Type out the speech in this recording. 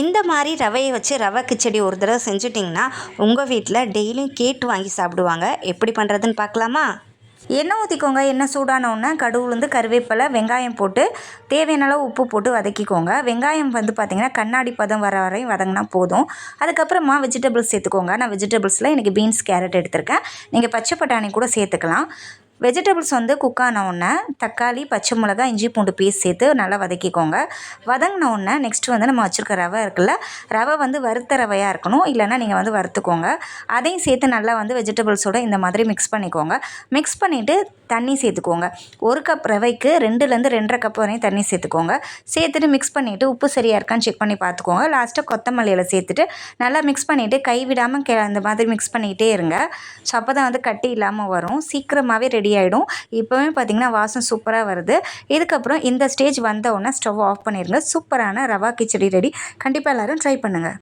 இந்த மாதிரி ரவையை வச்சு ரவை கிச்சடி ஒரு தடவை செஞ்சுட்டிங்கன்னா உங்கள் வீட்டில் டெய்லியும் கேட்டு வாங்கி சாப்பிடுவாங்க. எப்படி பண்ணுறதுன்னு பார்க்கலாமா? எண்ணெய் ஊற்றிக்கோங்க எண்ணெய் சூடான கடுவுலேருந்து கருவேப்பிலை வெங்காயம் போட்டு தேவையான அளவு உப்பு போட்டு வதக்கிக்கோங்க. வெங்காயம் வந்து பார்த்திங்கன்னா கண்ணாடி பதம் வர வரையும் வதங்கினா போதும். அதுக்கப்புறமா வெஜிடபிள்ஸ் சேர்த்துக்கோங்க. நான் வெஜிடபிள்ஸில் எனக்கு பீன்ஸ் கேரட் எடுத்திருக்கேன். நீங்கள் பச்சை பட்டாணி கூட சேர்த்துக்கலாம். வெஜிடபிள்ஸ் வந்து குக் ஆன உடனே தக்காளி பச்சை மிளகா இஞ்சி பூண்டு பேஸ்ட் சேர்த்து நல்லா வதக்கிக்கோங்க. வதங்கின உடனே நெக்ஸ்ட் வந்து நம்ம வச்சுருக்க ரவை இருக்குல்ல ரவை வந்து வறுத்த ரவையாக இருக்கணும். இல்லைன்னா நீங்கள் வந்து வறுத்துக்கோங்க. அதையும் சேர்த்து நல்லா வந்து வெஜிடபிள்ஸோட இந்த மாதிரி மிக்ஸ் பண்ணிக்கோங்க. மிக்ஸ் பண்ணிவிட்டு தண்ணி சேர்த்துக்கோங்க. ஒரு கப் ரவைக்கு ரெண்டுலேருந்து ரெண்டரை கப் வரையும் தண்ணி சேர்த்துக்கோங்க. சேர்த்துட்டு மிக்ஸ் பண்ணிவிட்டு உப்பு சரியாக இருக்கான்னு செக் பண்ணி பார்த்துக்கோங்க. லாஸ்ட்டாக கொத்தமல்லியில் சேர்த்துட்டு நல்லா மிக்ஸ் பண்ணிவிட்டு கை விடாமல் கே அந்த மாதிரி மிக்ஸ் பண்ணிக்கிட்டே இருங்க. ஸோ அப்போ தான் வந்து கட்டி இல்லாமல் வரும். சீக்கிரமாகவே ரெடி ஆகிடும் இப்போவே பார்த்திங்கன்னா வாசம் சூப்பராக வருது. இதுக்கப்புறம் இந்த ஸ்டேஜ் வந்த உடனே ஸ்டவ் ஆஃப் பண்ணிடுங்க சூப்பரான ரவா கிச்சடி ரெடி கண்டிப்பாக எல்லோரும் ட்ரை பண்ணுங்கள்